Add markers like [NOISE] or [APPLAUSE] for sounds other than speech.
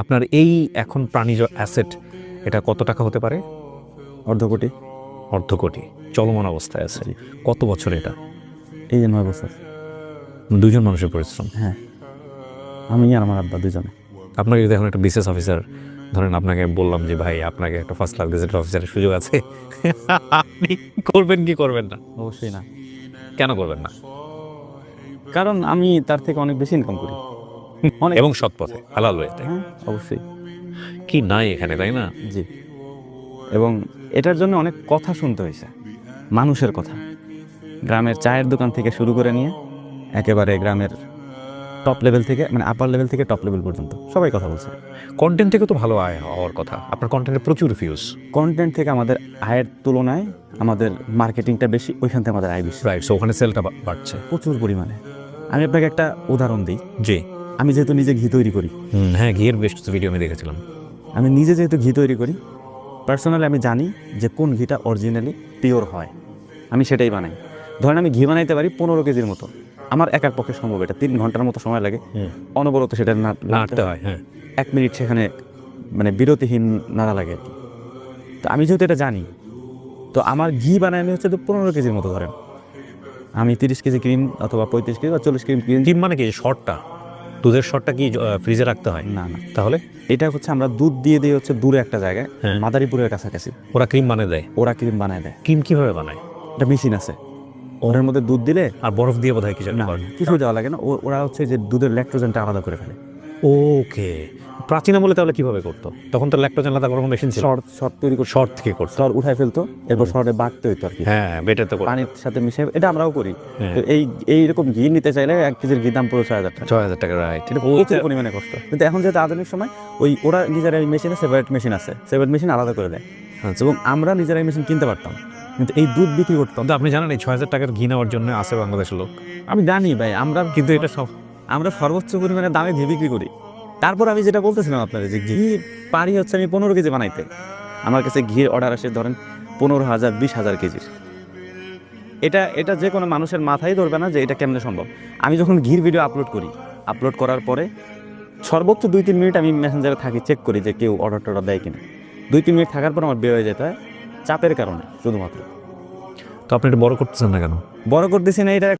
আপনার এই এখন প্রাণীজ অ্যাসেট এটা কত টাকা হতে পারে? অর্ধ কোটি। অর্ধ কোটি। চলমান অবস্থায় আছে। কত বছর এটা? এই যে নয় বছর। দুজন মানুষের পরিশ্রম? হ্যাঁ। আমি আর আমার আব্বা দুজনে। আপনাকে যদি এখন একটা বিশেষ অফিসার ধরেন আপনাকে বললাম যে ভাই আপনাকে একটা ফার্স্ট ক্লাস গেজেট অফিসারের সুযোগ আছে। [LAUGHS] আপনি করবেন কি করবেন না? অবশ্যই না। কেন করবেন না? কারণ আমি তার থেকে অনেক বেশি ইনকাম করি। [LAUGHS] এবং সৎ পথে হালাল হয়েতে হ্যাঁ অবশ্যই। কি নাই এখানে তাই না? জি। এবং এটার জন্য অনেক কথা শুনতে হয়েছে। মানুষের কথা। গ্রামের চায়ের দোকান থেকে শুরু করে নিয়ে একেবারে গ্রামের টপ লেভেল থেকে মানে আপার লেভেল থেকে টপ লেভেল পর্যন্ত সবাই কথা বলছে। কন্টেন্ট থেকে তো ভালো আয় হওয়ার কথা। আপনার কন্টেন্টে প্রচুর ভিউজ কন্টেন্ট থেকে আমাদের আয়ের তুলনায় আমাদের মার্কেটিংটা বেশি ওইখান থেকে আমাদের আয় বেশি। রাইট সো ওখানে সেলটা বাড়ছে। প্রচুর পরিমাণে। আমি আপনাকে একটা উদাহরণ দিই। জি। আমি যেহেতু নিজে ঘি তৈরি করি। হ্যাঁ ঘিয়ের বেশ কিছু ভিডিও আমি দেখেছিলাম। আমি নিজে যেহেতু ঘি তৈরি করি পার্সোনালি আমি জানি যে কোন ঘিটা অরিজিনালি পিওর হয়। আমি সেটাই বানাই। ধরেন আমি ঘি বানাইতে পারি পনেরো কেজির মতো। আমার একার পক্ষে সম্ভব এটা তিন ঘণ্টার মতো সময় লাগে। অনবরত সেটা না নাড়তে হয় হ্যাঁ। এক মিনিট সেখানে মানে বিরতিহীন নাড়া লাগে আর কি। তো আমি যেহেতু এটা জানি তো আমার ঘি বানাই আমি হচ্ছে তো পনেরো কেজির মতো ধরেন। আমি তিরিশ কেজি ক্রিম অথবা পঁয়ত্রিশ কেজি বা চল্লিশ কেজি ক্রিম মানে কি? শর্টটা দুধের শটটা কি ফ্রিজে রাখতে হয়? না না। তাহলে? এটা হচ্ছে আমরা দুধ দিয়ে দিয়ে হচ্ছে দূরে একটা জায়গায় হ্যাঁ। মাদারীপুরের কাছাকাছি। ওরা ক্রিম বানিয়ে দেয়? ওরা ক্রিম বানায় দেয়। ক্রিম কীভাবে বানায়? এটা মেশিন আছে। ওটার মধ্যে দুধ দিলে আর বরফ দিয়ে বোধ হয় কিছু না কিছু যাওয়া লাগে না। ওরা হচ্ছে যে দুধের ল্যাকটোজেনটা আলাদা করে ফেলে। ওকে। প্রাচীন আমলে তাহলে কীভাবে করতো? তখন তো ল্যাকটোজেন আলাদা করার মেশিন ছিল। শর্ট শর্ট তৈরি করে শর্ট থেকে করতো। শর্ট উঠায় ফেলতো এরপর শর্টে বাটতে হইতো আর কি। হ্যাঁ বেটে তো পানির সাথে মিশে এটা আমরাও করি। হ্যাঁ। এই এইরকম ঘি নিতে চাইলে এক কেজির ঘি দাম পুরো ছয় হাজার টাকা। ছয় হাজার টাকা রাইট এটা প্রচুর পরিমাণে কষ্ট। কিন্তু এখন যেহেতু আধুনিক সময় ওই ওরা নিজেরাই মেশিনে সেপারেট মেশিন আছে। সেপারেট মেশিন আলাদা করে দেয়। আচ্ছা। এবং আমরা নিজেরাই মেশিন কিনতে পারতাম। কিন্তু এই দুধ বিক্রি করতাম। তো আপনি জানেন এই ছয় হাজার টাকার ঘি নেওয়ার জন্য আছে বাংলাদেশের লোক। আমি জানি ভাই আমরা কিন্তু এটা সব আমরা সর্বোচ্চ পরিমাণে দামে ঘি বিক্রি করি। তারপর আমি যেটা বলতেছিলাম আপনাদের যে ঘি পারি হচ্ছে আমি পনেরো কেজি বানাইতে। আমার কাছে ঘির অর্ডার আসে ধরেন পনেরো হাজার বিশ হাজার কেজির। এটা এটা যে কোনো মানুষের মাথায় ধরবে না যে এটা কেমনে সম্ভব। আমি যখন ঘির ভিডিও আপলোড করি আপলোড করার পরে সর্বোচ্চ দুই তিন মিনিট আমি মেসেঞ্জারে থাকি চেক করি যে কেউ অর্ডার টর্ডার দেয় কিনা। দুই তিন মিনিট থাকার পর আমার বের হয়ে যেতে হয় চাপের কারণে শুধুমাত্র। তো আপনি এটা বড় করতেছেন না কেন? বড় করতেছি না এটা